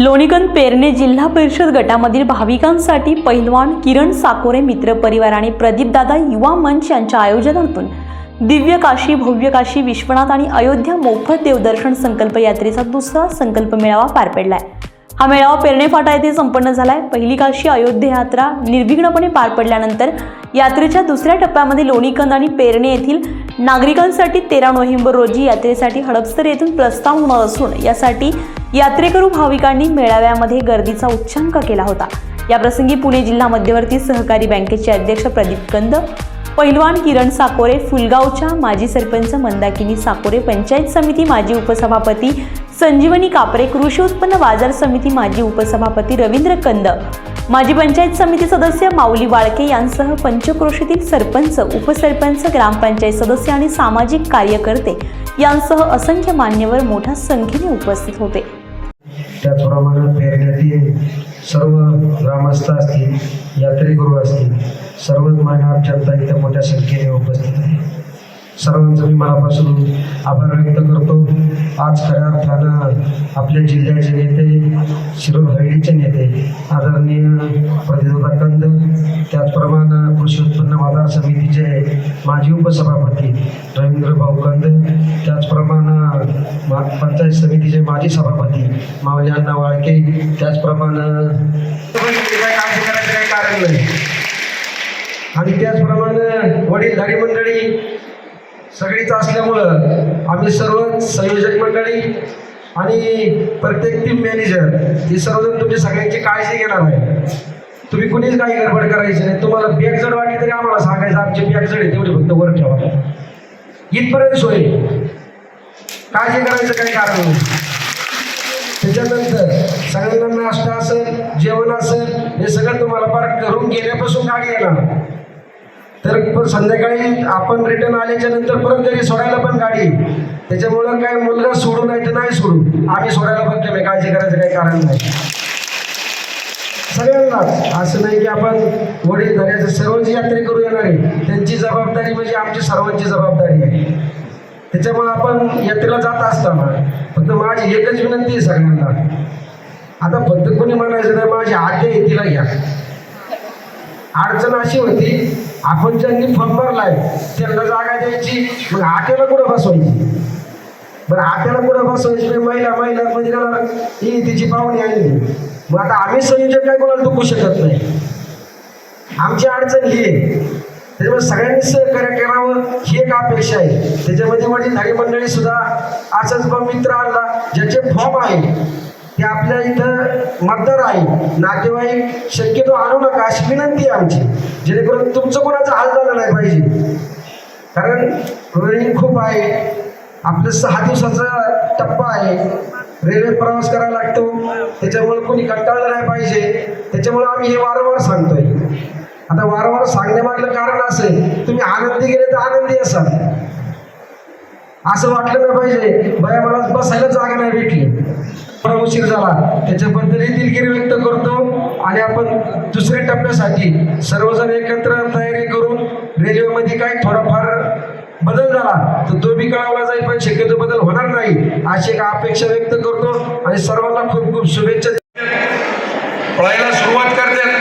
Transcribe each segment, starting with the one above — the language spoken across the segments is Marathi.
लोणीकन पेरणे जिल्हा परिषद गटामधील भाविकांसाठी पहिलवान किरण साकोरे मित्र परिवार आणि प्रदीपदादा युवा मंच यांच्या आयोजनातून दिव्य काशी भव्य काशी विश्वनाथ आणि अयोध्या मोफत देवदर्शन संकल्प यात्रेचा दुसरा संकल्प मेळावा पार पडला आहे हा मेळावा पेरणे फाटा येथे संपन्न झालाय. पहिली काशी अयोध्या यात्रा निर्विघ्नपणे पार पडल्यानंतर यात्रेच्या दुसऱ्या टप्प्यामध्ये लोणीकंद आणि पेरणे येथील नागरिकांसाठी तेरा नोव्हेंबर रोजी यात्रेसाठी हडपसर येथून प्रस्ताव होणार असून यासाठी यात्रेकरू भाविकांनी मेळाव्यामध्ये गर्दीचा उच्चांक केला होता. याप्रसंगी पुणे जिल्हा मध्यवर्ती सहकारी बँकेचे अध्यक्ष प्रदीप कंद पहिलवान किरण साकोरे फुलगावच्या माजी सरपंच मंदाकिनी साकोरे पंचायत समिती माजी उपसभापती संजीवनी कापरे कृषी उत्पन्न बाजार समिती माजी उपसभापती रवींद्र कंद माजी पंचायत समिती सदस्य माऊली वाळके यांसह पंचक्रोशीतील सरपंच उपसरपंच ग्रामपंचायत सदस्य आणि सामाजिक कार्यकर्ते यांसह असंख्य मान्यवर मोठ्या संख्येने उपस्थित होते. त्याचप्रमाणे सर्व ग्रामस्थ असतील यात्रेकरू असतील सर्वच मानव जनता इथं मोठ्या संख्येने उपस्थित आहे सर्वांचं मी मनापासून आभार व्यक्त करतो. आज खऱ्या अर्थानं आपल्या जिल्ह्याचे नेते शिरोळ नेते आदरणीय प्रतिभा कंद त्याचप्रमाणे कृषी उत्पन्न बाजार समितीचे माजी उपसभापती रवींद्र भाऊ कंद त्याचप्रमाणे मा पंचायत समितीचे माजी सभापती माऊली अण्णा वाळके त्याचप्रमाणे कारण नाही आणि त्याचप्रमाणे वडीलधारी मंडळी सगळीच असल्यामुळं आम्ही सर्व संयोजक मंडळी आणि प्रत्येक टीम मॅनेजर हे सर्वजण तुमची सगळ्यांची काळजी घेणार आहे तुम्ही कुणीच काही गडबड करायची नाही. तुम्हाला बॅग जड वाटली तरी आम्हाला सांगायचं आमची बॅग जड आहे तेवढी फक्त वर ठेवा. इथपर्यंत सोय. काळजी करायचं काही कारण नाही. त्याच्यानंतर सगळ्यांना नाश्ता असेल जेवण असेल हे सगळं तुम्हाला पार करून गेल्यापासून गाडी येणार. तर संध्याकाळी आपण रिटर्न आल्याच्यानंतर परत घरी सोडायला पण गाडी. येईल. त्याच्यामुळं काय मुलगा सोडू नाही तर नाही सोडू. आम्ही सोडायला पण मी काळजी करायचं काही कारण नाही. सगळ्यांनाच असं नाही की आपण वडील धरायचं सर्वच यात्रे करू येणार आहे. त्यांची जबाबदारी म्हणजे आमची सर्वांची जबाबदारी आहे. त्याच्यामुळे आपण यात्रेला जात असताना फक्त माझी एकच विनंती आहे सगळ्यांना. आता फक्त कोणी म्हणायचं नाही माझी आते तिला घ्या. अडचण अशी होती आपण ज्यांनी फॉर्म भरलाय त्यांना जागा द्यायची मग आट्याला कुठं बसवायची बरं आट्याला कुठं बसवायची म्हणजे महिला महिला म्हणजे त्याला ही तिची पाहुणी आली. मग आता आम्ही संयोजक काय कोणाला दुखू शकत नाही? आमची अडचण ही आहे. त्याच्यामुळे सगळ्यांनी सहकार्य करावं ही एक अपेक्षा आहे. त्याच्यामध्ये वडीलधारी मंडळी सुद्धा असाच बा मित्र आणला ज्याचे फॉर्म आहे. ते आपल्या इथं मतदार आहे नातेवाईक शक्यतो आणू नका अशी विनंती आहे आमची. जेणेकरून तुमचं कोणाचा हाल झाला नाही पाहिजे. कारण रनिंग खूप आहे. आपलं सहा दिवसाचा टप्पा आहे. रेल्वे प्रवास करायला लागतो. त्याच्यामुळे कोणी कंटाळलं नाही पाहिजे. त्याच्यामुळे आम्ही हे वारंवार सांगतोय. आता वारंवार सांगण्यामागलं कारण असं तुम्ही आनंदी गेले तर आनंदी असाल. असं वाटलं नाही पाहिजे. बया मला बसायला जागा नाही भेटली. थोडा उशीर झाला. त्याच्याबद्दल दिलगिरी व्यक्त करतो आणि आपण दुसऱ्या टप्प्यासाठी सर्वजण एकत्र तयारी करून रेल्वेमध्ये काय थोडाफार बदल झाला तर तो बी कळवला जाईल पण शक्यतो बदल होणार नाही अशी एक अपेक्षा व्यक्त करतो. आणि सर्वांना खूप खूप शुभेच्छा. पळायला सुरुवात करतात.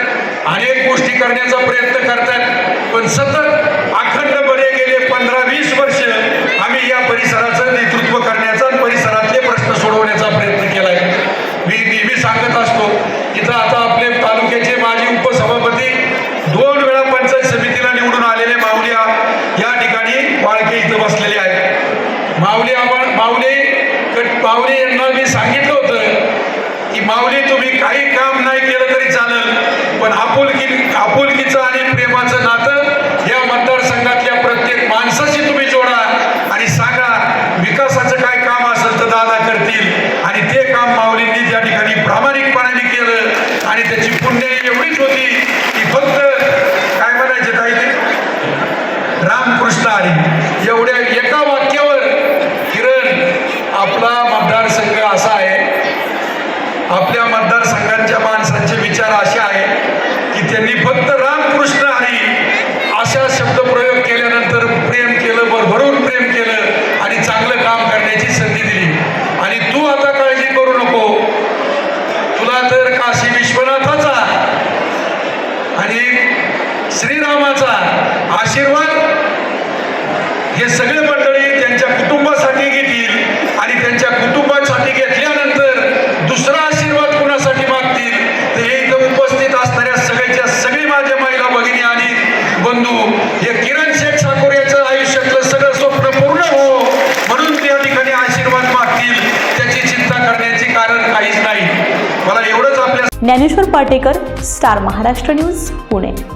अनेक गोष्टी करण्याचा प्रयत्न करतात पण सतत अखंडपणे गेले पंधरा वीस वर्ष आम्ही या परिसराचं नेतृत्व करण्याचा आणि परिसरातले प्रश्न सोडवण्याचा प्रयत्न केलाय मी नेहमी असतो. इथं आता आपले तालुक्याचे माजी उपसभापती दोन वेळा पंचायत समितीला निवडून आलेले माऊलिया या ठिकाणी वाळके इथं बसलेले आहेत. माऊली आपण माऊली माऊली यांना मी सांगितलं होतं की माऊली तुम्ही काही काम नाही केलं तरी चालेल पण आपुलकी आपुलकीचं आणि प्रेमाचं नाव या मतदारसंघातल्या प्रत्येक माणसाशी तुम्ही जोडा आणि सांगा विकासाचं काय काम असेल तर दादा करतील आणि ते काम माऊलींनी त्या ठिकाणी प्रामाणिकपणाने केलं आणि त्याची पुण्य एवढीच होती की फक्त काय म्हणायचे ताई ते? रामकृष्ण हरी एवढ्या एका वाक्यावर किरण आपला मतदारसंघ असा आहे. आपल्या मतदारसंघांच्या माणसांचे विचार असे आहेत की त्यांनी फक्त रामकृष्ण हरी अशा शब्दप्रयोग केल्यानंतर प्रेम केलं भरभरून प्रेम केलं आणि चांगलं काम करण्याची संधी दिली आणि तू आता काळजी करू नको आशीर्वाद. हे सगळे मंडळी त्यांच्या कुटुंबासाठी घेतील आणि त्यांच्या कुटुंबासाठी घेतल्यानंतर दुसरा आशीर्वाद कुणासाठी मागतील? तर हे इथं उपस्थित असणाऱ्या सगळ्याच्या सगळी माझ्या महिला भगिनी आणि बंधू हे किरण शेठ ठाकूर याचं आयुष्यातलं सगळं स्वप्न पूर्ण हो. म्हणून त्या ठिकाणी आशीर्वाद मागतील त्याची चिंता करण्याचे कारण काहीच नाही. मला एवढंच आपल्या ज्ञानेश्वर पाटेकर स्टार महाराष्ट्र न्यूज पुणे.